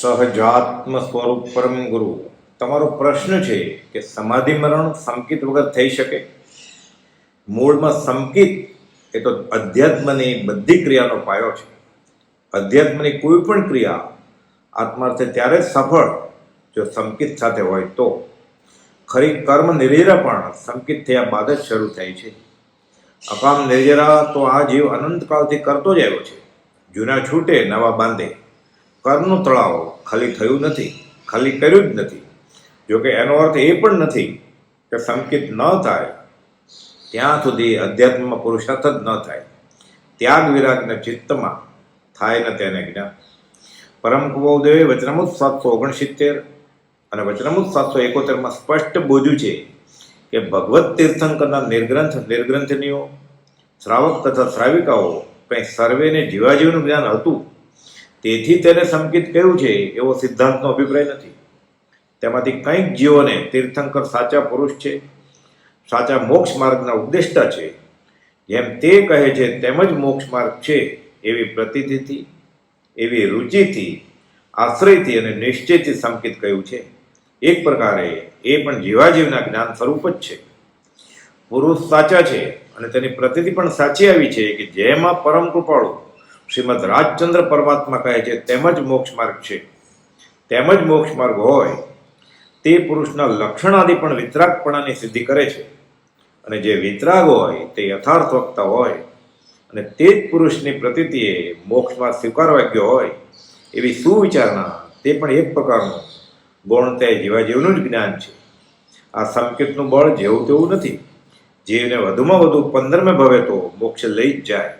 સહજાત્મ સ્વરૂપ પરમ ગુરુ. તમારો પ્રશ્ન છે કે સમાધિ મરણ સંકિત વગર થઈ શકે? મૂળમાં સંકિત એ તો અધ્યાત્મની બધી ક્રિયાનો પાયો છે. અધ્યાત્મની કોઈ પણ ક્રિયા આત્માર્થે ત્યારે સફળ જો સંકિત સાથે હોય તો. ખરી કર્મ નિર્જરા પણ સંકિત થયા બાદ જ શરૂ થાય છે. અકામ નિર્જરા તો આ જીવ અનંતકાળથી કરતો જ આવ્યો છે. જૂના છૂટે નવા બાંધે. કર્મનું તળાવ ખાલી થયું નથી, ખાલી કર્યું જ નથી. જોકે એનો અર્થ એ પણ નથી કે સંકિત ન થાય, ત્યાં સુધી અધ્યાત્મમાં પુરુષાર્થ જ ન થાય. ત્યાગ વિરાગને ચિત્તમાં થાય ને તેને જ્ઞાન. પરમ કુબોદેવે વચનમુત સાતસો ઓગણસિત્તેર અને વચનમુત સાતસો એકોતેરમાં સ્પષ્ટ બોધ્યું છે કે ભગવત તીર્થંકરના નિર્ગ્રંથ, નિર્ગ્રંથનીઓ, શ્રાવક તથા શ્રાવિકાઓ કંઈ સર્વેને જીવાજીવનું જ્ઞાન હતું? તેથી તેને સંકિત કહ્યું છે, એવો સિદ્ધાંતનો અભિપ્રાય નથી. તેમાંથી કંઈક જીવોને તીર્થંકર સાચા પુરુષ છે, સાચા મોક્ષ માર્ગના ઉપદેષ્ટા છે. જેમ તે કહે છે, તેમ જ મોક્ષ માર્ગ છે. એવી પ્રતિથી એવી રુચિથી, આશ્રયથી અને નિશ્ચયથી સંકિત કહ્યું છે. એક પ્રકારે એ પણ જીવાજીવના જ્ઞાન સ્વરૂપ જ છે. પુરુષ સાચા છે અને તેની પ્રતિથી પણ સાચી આવી છે કે જેમાં પરમ કૃપાળુ શ્રીમદ રાજચંદ્ર પરમાત્મા કહે છે, તેમ જ મોક્ષ માર્ગ છે. તેમ જ મોક્ષ માર્ગ હોય, તે પુરુષના લક્ષણાદિ પણ વિતરાગપણાની સિદ્ધિ કરે છે. અને જે વિતરાગ હોય, તે યથાર્થ વક્તા હોય, અને તે જ પુરુષની પ્રતિતિએ મોક્ષમાં સ્વીકારવાગ્ય હોય, એવી સુવિચારણા તે પણ એક પ્રકારનું ગૌણ તે જીવા જેવનું જ જ્ઞાન છે. આ સંકેતનું બળ જેવું તેવું નથી. જીવને વધુમાં વધુ પંદરમે ભવે તો મોક્ષ લઈ જ જાય.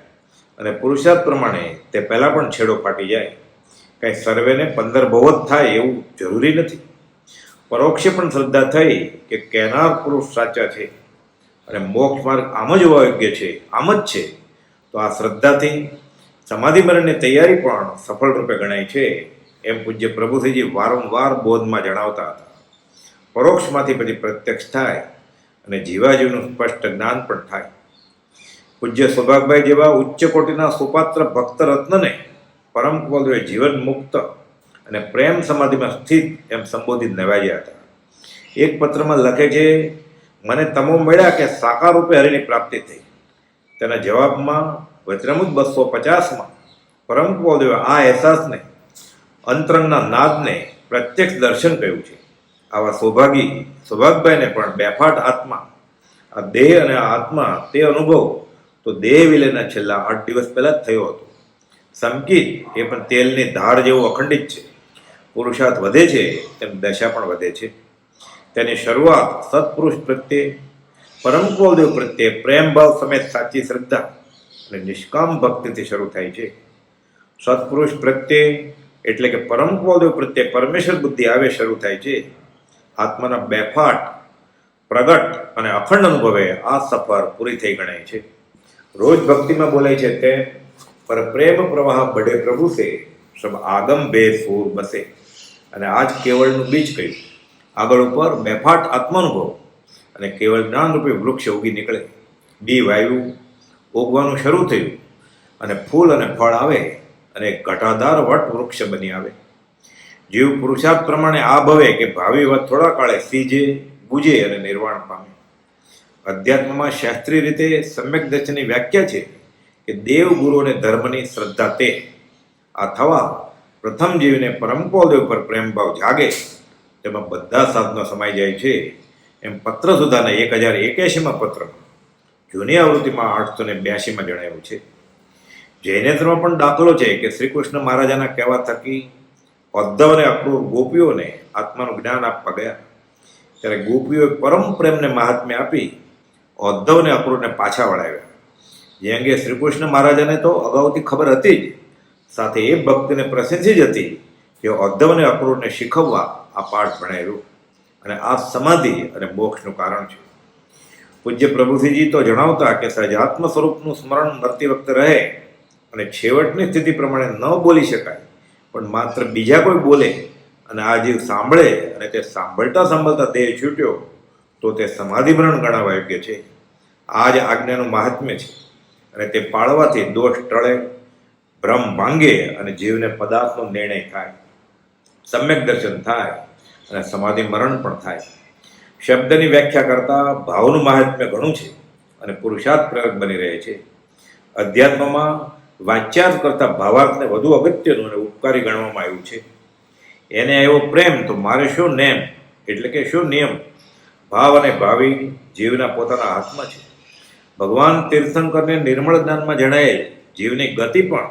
અને પુરુષાર્થ પ્રમાણે તે પહેલાં પણ છેડો ફાટી જાય. કંઈ સર્વેને પંદર જ થાય એવું જરૂરી નથી. પરોક્ષે પણ શ્રદ્ધા થઈ કે કહેનાર પુરુષ સાચા છે અને મોક્ષ માર્ગ આમ જ યોગ્ય છે, આમ જ છે, તો આ શ્રદ્ધાથી સમાધિ મરણની તૈયારી પણ સફળ રૂપે ગણાય છે એમ પૂજ્ય પ્રભુસિંહજી વારંવાર બોધમાં જણાવતા હતા. પરોક્ષમાંથી પછી પ્રત્યક્ષ થાય અને જીવાજીવનું સ્પષ્ટ જ્ઞાન પણ થાય. પૂજ્ય સૌભાગભાઈ જેવા ઉચ્ચ કોટીના સુપાત્ર ભક્ત રત્નને પરમ કુવલદેવે જીવન મુક્ત અને પ્રેમ સમાધિમાં સ્થિત એમ સંબોધિત નવાજ્યા હતા. એક પત્રમાં લખે છે, મને તમો મળ્યા કે સાકાર રૂપે હરિની પ્રાપ્તિ થઈ. તેના જવાબમાં વજ્રમુદ બસો પચાસમાં પરમ કુવલદેવે આ અહેસાસને, અંતરંગના નાદને પ્રત્યક્ષ દર્શન કહ્યું છે. આવા સૌભાગી, સૌભાગભાઈને પણ બેફાટ આત્મા, આ દેહ અને આત્મા, તે અનુભવ તો દેહ વિલયના છેલ્લા આઠ દિવસ પહેલા જ થયો હતો. સમકીત એ પણ તેલની ધાર જેવું અખંડિત છે. પુરુષાર્થ વધે છે, તેમ દશા પણ વધે છે. તેની શરૂઆત સત્પુરુષ પ્રત્યે, પરમ કુલદેવ પ્રત્યે પ્રેમભાવ સમેત સાચી શ્રદ્ધા અને નિષ્કામ ભક્તિથી શરૂ થાય છે. સત્પુરુષ પ્રત્યે એટલે કે પરમ કુલદેવ પ્રત્યે પરમેશ્વર બુદ્ધિ આવે શરૂ થાય છે. આત્માના બેફાટ પ્રગટ અને અખંડ અનુભવે આ સફર પૂરી થઈ ગણાય છે. રોજ ભક્તિમાં બોલાય છે તે પર પ્રેમ પ્રવાહ બઢે પ્રભુ સે સબ આગમ બે સૂર બસે. અને આજ કેવળનું બીજ કહ્યું. આગળ ઉપર મેફાટ આત્માનુભવ અને કેવળ જ્ઞાનરૂપી વૃક્ષ ઉગી નીકળે. બી વાયુ ઉગવાનું શરૂ થયું અને ફૂલ અને ફળ આવે અને ઘટાદાર વટ વૃક્ષ બની આવે. જીવ પુરુષાર્થ પ્રમાણે આ ભવે કે ભાવિ વત થોડા કાળે સીજે ગુજે અને નિર્વાણ પામે. અધ્યાત્મમાં શાસ્ત્રીય રીતે સમ્યક દર્શનની વ્યાખ્યા છે કે દેવ ગુરુ અને ધર્મની શ્રદ્ધા તે. આ થવા પ્રથમ જીવને પરમપોદેવ પર પ્રેમભાવ જાગે. તેમાં બધા સાધનો સમાઈ જાય છે. એમ પત્ર સુધાના એક હજાર એક્યાસીમાં પત્રમાં જૂની આવૃત્તિમાં આઠસો ને બ્યાસીમાં જણાવ્યું છે. જૈનેન્દ્રમાં પણ દાખલો છે કે શ્રી કૃષ્ણ મહારાજાના કહેવા થકી ઉદ્ધવ અને અક્રૂર ગોપીઓને આત્માનું જ્ઞાન આપવા ગયા. ત્યારે ગોપીઓએ પરમ પ્રેમને મહાત્મ્ય આપી ઉદ્ધવને અક્રૂરને પાછા વળાવ્યા. જે અંગે શ્રી કૃષ્ણ મહારાજાને તો અગાઉથી ખબર હતી જ. સાથે એ ભક્તિને પ્રશંસી જ હતી કે ઉદ્ધવને અક્રૂરને શીખવવા આ પાઠ ભણાવ્યું અને આ સમાધિ અને મોક્ષનું કારણ છે. પૂજ્ય પ્રભુસિંહજી તો જણાવતા કે સહજાત્મ સ્વરૂપનું સ્મરણ મરતી વખતે રહે અને છેવટની સ્થિતિ પ્રમાણે ન બોલી શકાય, પણ માત્ર બીજા કોઈ બોલે અને આ જીવ સાંભળે અને તે સાંભળતા સાંભળતા દેહ છૂટ્યો તો તે સમાધિ મરણ ગણાવા યોગ્ય છે. આ જ આજ્ઞાનું મહાત્મ્ય છે. અને તે પાળવાથી દોષ ટળે, ભ્રમ ભાંગે અને જીવને પદાર્થનો નિર્ણય થાય. સમ્યક દર્શન થાય અને સમાધિ મરણ પણ થાય. શબ્દની વ્યાખ્યા કરતા ભાવનું મહાત્મ્ય ઘણું છે અને પુરુષાર્થ પ્રેરક બની રહે છે. અધ્યાત્મમાં વાચ્યાર્થ કરતાં ભાવાર્થને વધુ અગત્યનું અને ઉપકારી ગણવામાં આવ્યું છે. એને એવો પ્રેમ, તો મારે શું નેમ? એટલે કે શું નિયમ? ભાવ અને ભાવિ જીવના પોતાના હાથમાં છે. ભગવાન તીર્થંકરને નિર્મળ જ્ઞાનમાં જણાયેલ જીવની ગતિ પણ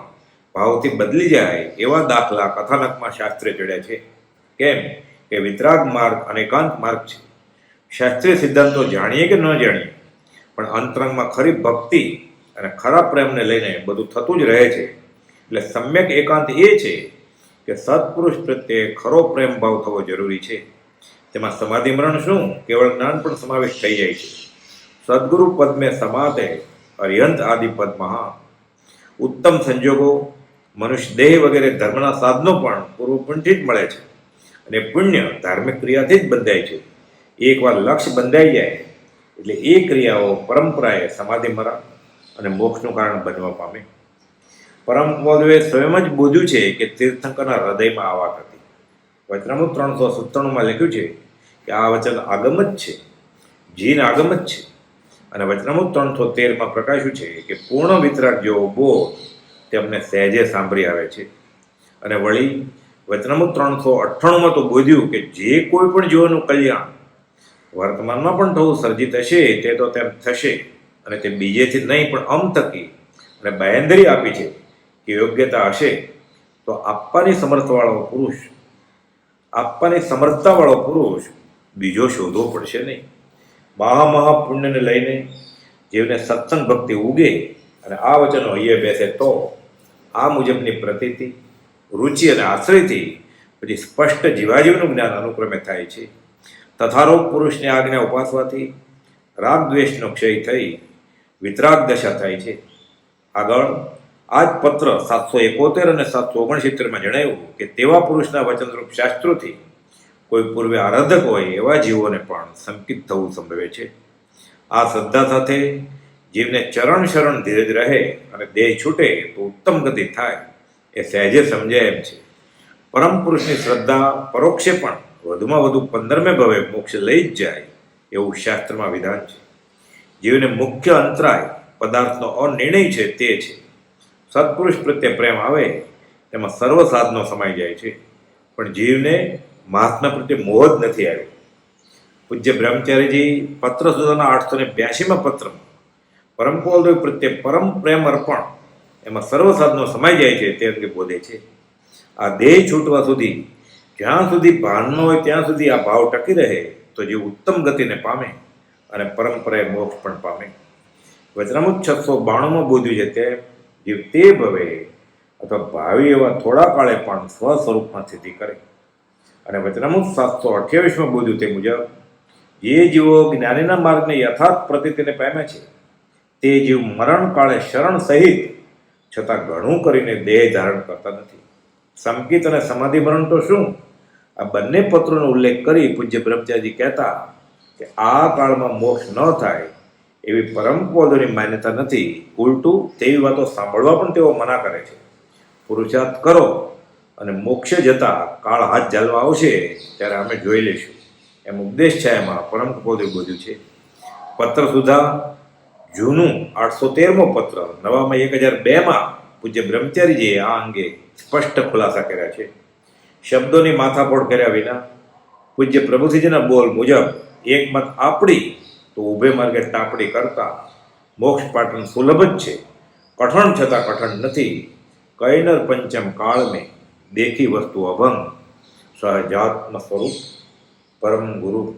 ભાવથી બદલી જાય એવા દાખલા કથાનકમાં શાસ્ત્રે ચડ્યા છે. કેમ કે વિતરાગ માર્ગ અને એકાંત માર્ગ છે. શાસ્ત્રીય સિદ્ધાંતો જાણીએ કે ન જાણીએ, પણ અંતરંગમાં ખરી ભક્તિ અને ખરા પ્રેમને લઈને બધું થતું જ રહે છે. એટલે સમ્યક એકાંત એ છે કે સત્પુરુષ પ્રત્યે ખરો પ્રેમ ભાવ થવો જરૂરી છે. તેમાં સમાધિમરણ શું? કેવળ જ્ઞાન પણ સમાવેશ થઈ જાય છે. સદગુરુ પદ્મે સમાતે અર્યંત આદિ પદ્મા. ઉત્તમ સંજોગો, મનુષ્ય દેહ વગેરે ધર્મના સાધનો પણ પૂર્વ પુણ્યથી જ મળે છે. અને પુણ્ય ધાર્મિક ક્રિયાથી જ બંધાય છે. એકવાર લક્ષ્ય બંધાઈ જાય, એટલે એ ક્રિયાઓ પરંપરાએ સમાધિ મરણ અને મોક્ષનું કારણ બનવા પામે. પરમ પદવે સ્વયં જ બોધ્યું છે કે તીર્થંકરના હૃદયમાં આ વાત હતી વચનામૃત ત્રણસો સત્તાણુંમાં લખ્યું છે કે આ વચન આગમ જ છે. જીન આગમ જ છે. અને વચનામૃત ત્રણસો તેરમાં પ્રકાશ્યું છે કે પૂર્ણ વિતરાગ જેવો બોધ તેમને સહેજે સાંભળી આવે છે. અને વળી વચનામૃત ત્રણસો અઠ્ઠાણુંમાં તો બોધ્યું કે જે કોઈ પણ જીવોનું કલ્યાણ વર્તમાનમાં પણ થવું સર્જિત હશે તે તો તેમ થશે. અને તે બીજેથી નહીં, પણ અમ થકી અને બાંયધરી આપી છે કે યોગ્યતા હશે તો આપવાની સમર્થવાળો પુરુષ આપવાની સમર્થતાવાળો પુરુષ બીજો શોધવો પડશે નહીં. મહા મહા પુણ્યને લઈને જેવને સત્સંગ ભક્તિ ઉગે અને આ વચનો અહીંયા બેસે તો આ મુજબની પ્રતિતિ, રુચિ અને આશ્રયથી પછી સ્પષ્ટ જીવાજીવનું જ્ઞાન અનુક્રમે થાય છે. તથારોગ પુરુષની આજ્ઞા ઉપાસવાથી રાગ દ્વેષનો ક્ષય થઈ વિતરાગ દશા થાય છે. આગળ આ જ પત્ર સાતસો એકોતેર અને સાતસો ઓગણસિત્તેરમાં જણાવ્યું કે તેવા પુરુષના વચનરૂપ શાસ્ત્રોથી કોઈ પૂર્વે આરાધક હોય એવા જીવોને પણ સંકિત થવું સંભવે છે. આ શ્રદ્ધા સાથે જીવને ચરણ શરણ ધીરજ રહે અને દેહ છૂટે તો ઉત્તમ ગતિ થાય એ સહેજે સમજાય એમ છે. પરમ પુરુષની શ્રદ્ધા પરોક્ષે પણ વધુમાં વધુ પંદરમે ભવે મોક્ષ લઈ જ જાય એવું શાસ્ત્રમાં વિધાન છે. જીવને મુખ્ય અંતરાય, પદાર્થનો અનિર્ણય છે તે છે. સત્પુરુષ પ્રત્યે પ્રેમ આવે, તેમાં સર્વ સાધનો સમાઈ જાય છે. પણ જીવને મહાત્મા પ્રત્યે મોહ જ નથી આવ્યો. પૂજ્ય બ્રહ્મચારીજી પત્ર સુધાના આઠસો ને બ્યાસીમાં પત્રમાં પરમ કુલદેવ પ્રત્યે પરમ પ્રેમ અર્પણ, એમાં સર્વ સાધનો સમાઈ જાય છે, તે અંગે બોધે છે. આ દેહ છૂટવા સુધી, જ્યાં સુધી ભાન હોય ત્યાં સુધી આ ભાવ ટકી રહે, તો જે ઉત્તમ ગતિને પામે અને પરંપરાએ મોક્ષ પણ પામે. વચનામૃત છસો બાણુંમાં બોધ્યું છે તે જીવ તે ભવે અથવા ભાવિ એવા થોડા કાળે પણ સ્વ સ્વરૂપમાં સ્થિતિ કરે. અને વચનામૃત સાતસો અઠ્યાવીસમાં બોધ્યું તે મુજબ, જે જીવો જ્ઞાનીના માર્ગને યથાર્થ પ્રતિતિને પામે છે, તે જીવ મરણ કાળે શરણ સહિત છતાં ઘણું કરીને દેહ ધારણ કરતા નથી. સંકિત અને સમાધિ મરણ તો શું? આ બંને પત્રોનો ઉલ્લેખ કરી પૂજ્ય બ્રહ્મચારી કહેતા કે આ કાળમાં મોક્ષ ન થાય એવી પરમ પદોની માન્યતા નથી. ઉલટું તેવી વાતો સાંભળવા પણ તેઓ મના કરે છે. પુરુષાર્થ કરો અને મોક્ષે જતા કાળ હાથ ચાલવા આવશે ત્યારે અમે જોઈ લઈશું. એમ ઉપદેશ છે એમાં પરમ પદે બધું છે. પત્ર સુધા જૂનું આઠસો તેરમો પત્ર નવામાં એક હજાર બેમાં પૂજ્ય બ્રહ્મચારીજીએ આ અંગે સ્પષ્ટ ખુલાસા કર્યા છે. શબ્દોની માથાપોડ કર્યા વિના પૂજ્ય પ્રભુજીના બોલ મુજબ એક મત આપણી તો ઊભે માર્ગે તાપડી કરતા મોક્ષ પાટન સુલભ જ છે. કઠણ છતાં કઠણ નથી. કૈનર પંચમ કાળ દેખી વસ્તુ અભંગ. સહજાત્મ સ્વરૂપ પરમ ગુરુ